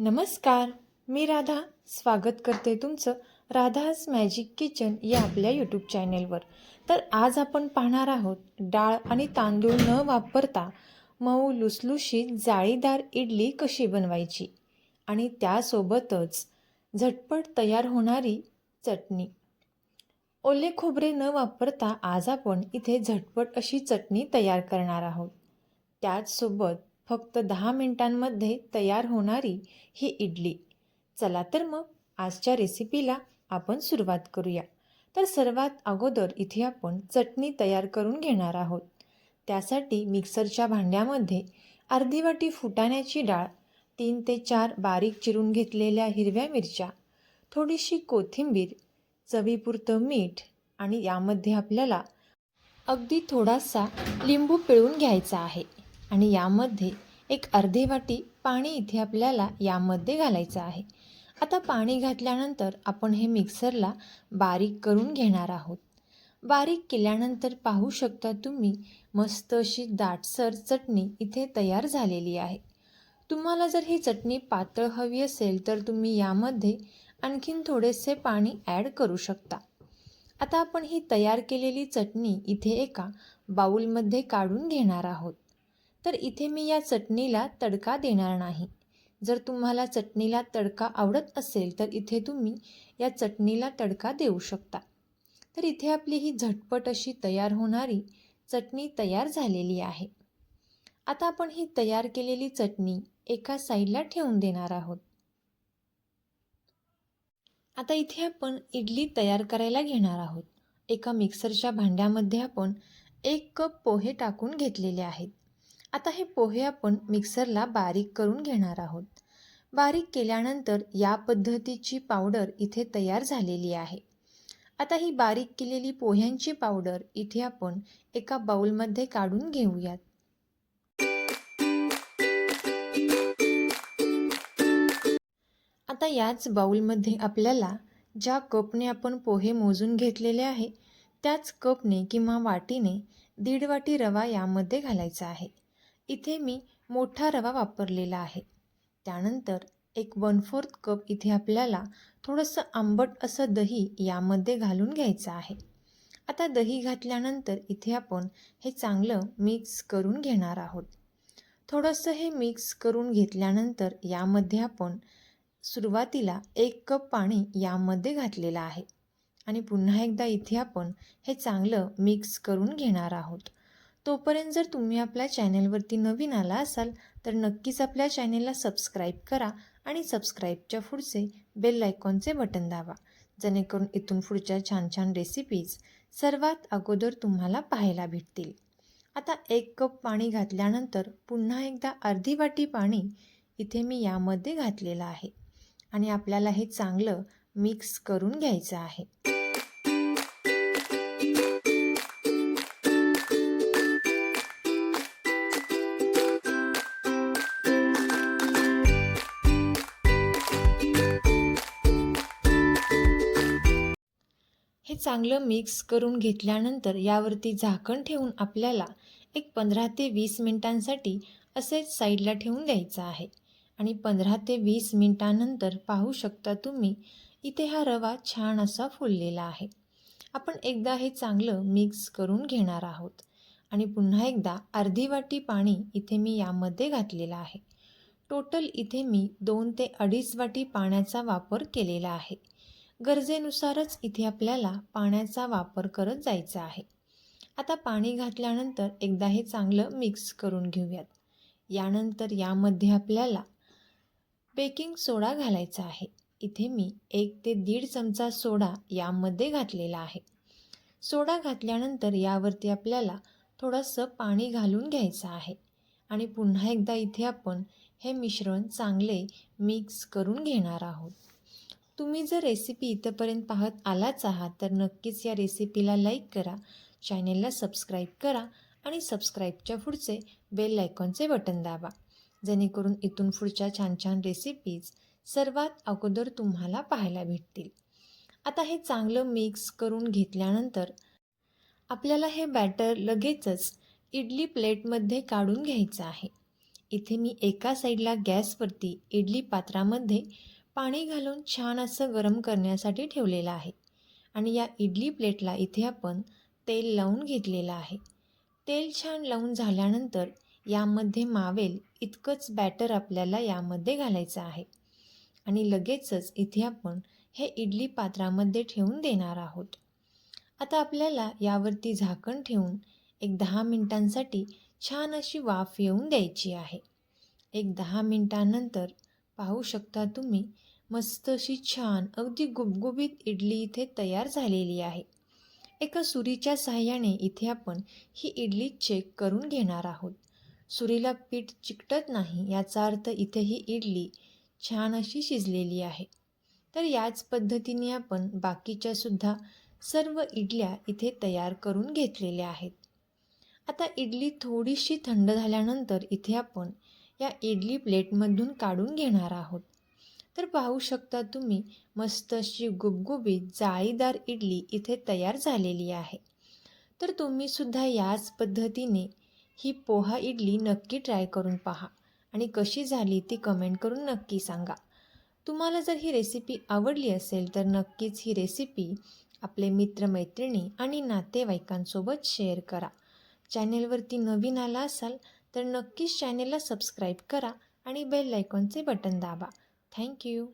नमस्कार मी राधा. स्वागत करते तुमचं राधाज मॅजिक किचन या आपल्या यूट्यूब चॅनेलवर तर आज आपण पाहणार आहोत डाळ आणि तांदूळ न वापरता मऊ लुसलुशीत जाळीदार इडली कशी बनवायची? आणि त्यासोबतच झटपट तयार होणारी चटणी. ओले खोबरे न वापरता आज आपण इथे झटपट अशी चटणी तयार करणार आहोत. त्याचसोबत फक्त दहा मिनिटांमध्ये तयार होणारी ही इडली. चला तर मग आजच्या रेसिपीला आपण सुरुवात करूया. तर सर्वात अगोदर इथे आपण चटणी तयार करून घेणार आहोत. त्यासाठी मिक्सरच्या भांड्यामध्ये अर्धी वाटी फुटाण्याची डाळ तीन ते चार बारीक चिरून घेतलेल्या हिरव्या मिरच्या थोडीशी कोथिंबीर चवीपुरतं मीठ आणि यामध्ये आपल्याला अगदी थोडासा लिंबू पिळून घ्यायचा आहे. आणि यामध्ये एक अर्धी वाटी पाणी इथे आपल्याला यामध्ये घालायचं आहे. आता पाणी घातल्यानंतर आपण हे मिक्सरला बारीक करून घेणार आहोत. बारीक केल्यानंतर पाहू शकता तुम्ही मस्त अशी दाटसर चटणी इथे तयार झालेली आहे. तुम्हाला जर ही चटणी पातळ हवी असेल तर तुम्ही यामध्ये आणखीन थोडेसे पाणी ॲड करू शकता. आता आपण ही तयार केलेली चटणी इथे एका बाऊलमध्ये काढून घेणार आहोत. तर इथे मी या चटणीला तडका देणार नाही. जर तुम्हाला चटणीला तडका आवडत असेल तर इथे तुम्ही या चटणीला तडका देऊ शकता. तर इथे आपली ही झटपट अशी तयार होणारी चटणी तयार झालेली आहे. आता आपण ही तयार केलेली चटणी एका साईडला ठेवून देणार आहोत. आता इथे आपण इडली तयार करायला घेणार आहोत. एका मिक्सरच्या भांड्यामध्ये आपण एक कप पोहे टाकून घेतलेले आहेत. आता हे पोहे आपण मिक्सरला बारीक करून घेणार आहोत. बारीक केल्यानंतर या पद्धतीची पावडर इथे तयार झालेली आहे. आता ही बारीक केलेली पोह्यांची पावडर इथे आपण एका बाउलमध्ये काढून घेऊयात. आता याच बाउलमध्ये आपल्याला ज्या कपने आपण पोहे मोजून घेतलेले आहे त्याच कपने किंवा वाटीने दीड वाटी रवा यामध्ये घालायचा आहे. इथे मी मोठा रवा वापरलेला आहे. त्यानंतर एक वन फोर्थ कप इथे आपल्याला थोडंसं आंबट असं दही यामध्ये घालून घ्यायचं आहे. आता दही घातल्यानंतर इथे आपण हे चांगलं मिक्स करून घेणार आहोत. थोडंसं हे मिक्स करून घेतल्यानंतर यामध्ये आपण सुरुवातीला एक कप पाणी यामध्ये घातलेलं आहे. आणि पुन्हा एकदा इथे आपण हे चांगलं मिक्स करून घेणार आहोत. तोपर्यंत जर तुम्ही आपल्या चॅनेलवरती नवीन आला असाल तर नक्कीच आपल्या चॅनेलला सबस्क्राईब करा आणि सबस्क्राईबच्या पुढचे बेल आयकॉनचे बटन दाबा जेणेकरून इथून पुढच्या छान छान रेसिपीज सर्वात अगोदर तुम्हाला पाहायला भेटतील. आता एक कप पाणी घातल्यानंतर पुन्हा एकदा अर्धी वाटी पाणी इथे मी यामध्ये घातलेलं आहे आणि आपल्याला हे चांगलं मिक्स करून घ्यायचं आहे. चांगलं मिक्स करून घेतल्यानंतर यावरती झाकण ठेवून आपल्याला एक पंधरा ते वीस मिनटांसाठी असेच साईडला ठेवून द्यायचं आहे. आणि पंधरा ते वीस मिनटानंतर पाहू शकता तुम्ही इथे हा रवा छान असा फुललेला आहे. आपण एकदा हे चांगलं मिक्स करून घेणार आहोत. आणि पुन्हा एकदा अर्धी वाटी पाणी इथे मी यामध्ये घातलेलं आहे. टोटल इथे मी दोन ते अडीच वाटी पाण्याचा वापर केलेला आहे. गरजेनुसारच इथे आपल्याला पाण्याचा वापर करत जायचा आहे. आता पाणी घातल्यानंतर एकदा हे चांगलं मिक्स करून घेऊयात. यानंतर यामध्ये आपल्याला बेकिंग सोडा घालायचा आहे. इथे मी एक ते दीड चमचा सोडा यामध्ये घातलेला आहे. सोडा घातल्यानंतर यावरती आपल्याला थोडंसं पाणी घालून घ्यायचं आहे. आणि पुन्हा एकदा इथे आपण हे मिश्रण चांगले मिक्स करून घेणार आहोत. तुम्ही जर रेसिपी इथंपर्यंत पाहत आलाच आहात तर नक्कीच या रेसिपीला लाईक करा चॅनेलला सबस्क्राईब करा आणि सबस्क्राईबच्या पुढचे बेल आयकॉनचे बटन दाबा. जेणेकरून इथून पुढच्या छान छान रेसिपीज सर्वात अगोदर तुम्हाला पाहायला भेटतील. आता हे चांगलं मिक्स करून घेतल्यानंतर आपल्याला हे बॅटर लगेचच इडली प्लेटमध्ये काढून घ्यायचं आहे. इथे मी एका साईडला गॅसवरती इडली पात्रामध्ये पाणी घालून छान असं गरम करण्यासाठी ठेवलेलं आहे. आणि या इडली प्लेटला इथे आपण तेल लावून घेतलेलं आहे. तेल छान लावून झाल्यानंतर यामध्ये मावेल इतकंच बॅटर आपल्याला यामध्ये घालायचं आहे. आणि लगेचच इथे आपण हे इडली पात्रामध्ये ठेवून देणार आहोत. आता आपल्याला यावरती झाकण ठेवून एक दहा मिनटांसाठी छान अशी वाफ येऊन द्यायची आहे. एक दहा मिनटानंतर पाहू शकता तुम्ही मस्त अशी छान अगदी गुबगुबीत इडली इथे तयार झालेली आहे. एका सुरीच्या साहाय्याने इथे आपण ही इडली चेक करून घेणार आहोत. सुरीला पीठ चिकटत नाही याचा अर्थ इथे ही इडली छान अशी शिजलेली आहे. तर याच पद्धतीने आपण बाकीच्या सुद्धा सर्व इडल्या इथे तयार करून घेतलेल्या आहेत. आता इडली थोडीशी थंड झाल्यानंतर इथे आपण या इडली प्लेटमधून काढून घेणार आहोत. तर पाहू शकता तुम्ही मस्त अशी गुबगुबीत जाळीदार इडली इथे तयार झालेली आहे. तर तुम्हीसुद्धा याच पद्धतीने ही पोहा इडली नक्की ट्राय करून पहा आणि कशी झाली ती कमेंट करून नक्की सांगा. तुम्हाला जर ही रेसिपी आवडली असेल तर नक्कीच ही रेसिपी आपले मित्रमैत्रिणी आणि नातेवाईकांसोबत शेअर करा. चॅनेलवरती नवीन आला असाल तर नक्कीच चॅनेलला सबस्क्राईब करा आणि बेल आयकॉनचे बटन दाबा. Thank you